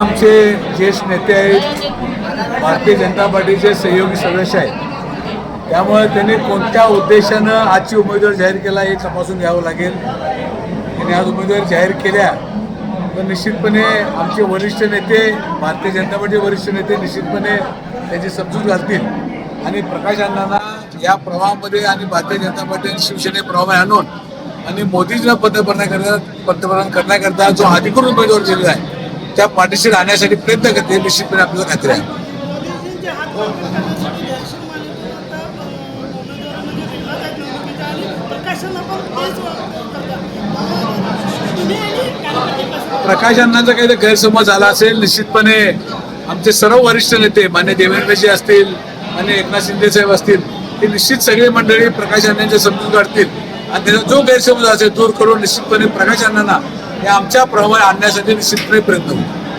आमचे ज्येष्ठ नेते आहेत भारतीय जनता पार्टीचे सहयोगी सदस्य आहेत. त्यामुळे त्यांनी कोणत्या उद्देशानं आजची उमेदवार जाहीर केला हे तपासून घ्यावं लागेल. त्यांनी आज उमेदवार जाहीर केल्या तर निश्चितपणे आमचे वरिष्ठ नेते भारतीय जनता पार्टी वरिष्ठ नेते निश्चितपणे त्याची समजूत घालतील. आणि प्रकाश अण्णांना या प्रवाहामध्ये आणि भारतीय जनता पार्टी आणि शिवसेने प्रवाहामध्ये आणून आणि मोदींना पंतप्रधान करण्या पंतप्रधान करण्याकरता जो अधिकृत उमेदवार दिलेला आहे त्या पाठीशी राहण्यासाठी प्रयत्न करते निश्चितपणे आपल्याला खात्री आहे. मोदीजींचे प्रकाश काही गैरसमज झाला असेल निश्चितपणे आमचे सर्व वरिष्ठ नेते मान्य देवेंद्रजी असतील माने एकनाथ शिंदे साहेब असतील हे निश्चित सगळी मंडळी प्रकाश अण्णांच्या समजून काढतील आणि त्याचा जो गैरसमज असेल दूर करून निश्चितपणे प्रकाश अण्णांना हे आमच्या प्रमाणे आणण्यासाठी निश्चितपणे प्रयत्न होतो.